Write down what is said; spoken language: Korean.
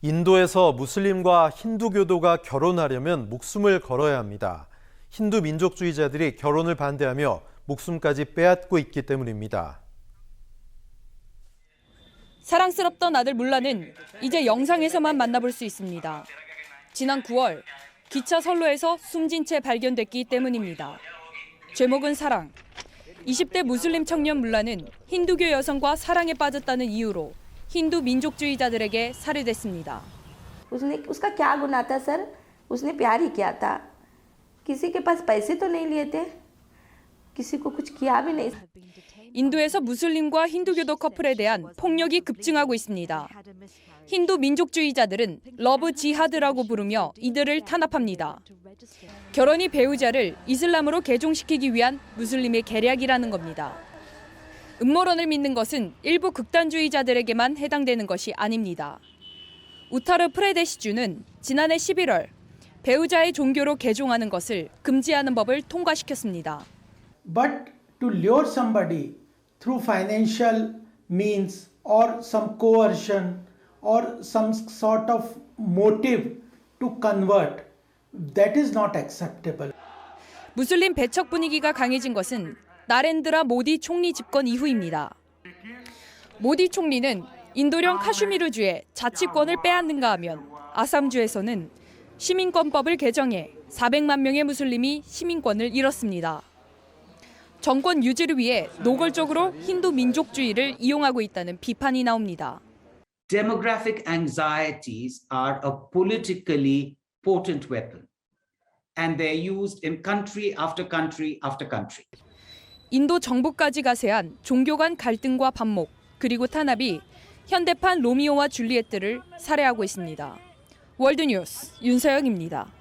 인도에서 무슬림과 힌두교도가 결혼하려면 목숨을 걸어야 합니다. 힌두 민족주의자들이 결혼을 반대하며 목숨까지 빼앗고 있기 때문입니다. 사랑스럽던 아들 물라는 이제 영상에서만 만나볼 수 있습니다. 지난 9월 기차 선로에서 숨진 채 발견됐기 때문입니다. 제목은 사랑. 20대 무슬림 청년 물라는 힌두교 여성과 사랑에 빠졌다는 이유로 힌두 민족주의자들에게 살해됐습니다. उसने उसका क्या गुनाह था सर उसने प्यार ही किया था किसी के पास पैसे तो नहीं लिए थे किसी को कुछ किया भी नहीं 인도에서 무슬림과 힌두교도 커플에 대한 폭력이 급증하고 있습니다. 힌두 민족주의자들은 러브 지하드라고 부르며 이들을 탄압합니다. 결혼이 배우자를 이슬람으로 개종시키기 위한 무슬림의 계략이라는 겁니다. 음모론을 믿는 것은 일부 극단주의자들에게만 해당되는 것이 아닙니다. 우타르 프레데시주는 지난해 11월 배우자의 종교로 개종하는 것을 금지하는 법을 통과시켰습니다. But to lure somebody through financial means or some coercion or some sort of motive to convert, that is not acceptable. 무슬림 배척 분위기가 강해진 것은 나렌드라 모디 총리 집권 이후입니다. 모디 총리는 인도령 카슈미르주의 자치권을 빼앗는가 하면 아삼주에서는 시민권법을 개정해 400만 명의 무슬림이 시민권을 잃었습니다. 정권 유지를 위해 노골적으로 힌두 민족주의를 이용하고 있다는 비판이 나옵니다. demographic anxieties are a politically potent weapon and they're used in country after country after country. 인도 정부까지 가세한 종교 간 갈등과 반목 그리고 탄압이 현대판 로미오와 줄리엣들을 살해하고 있습니다. 월드뉴스 윤서영입니다.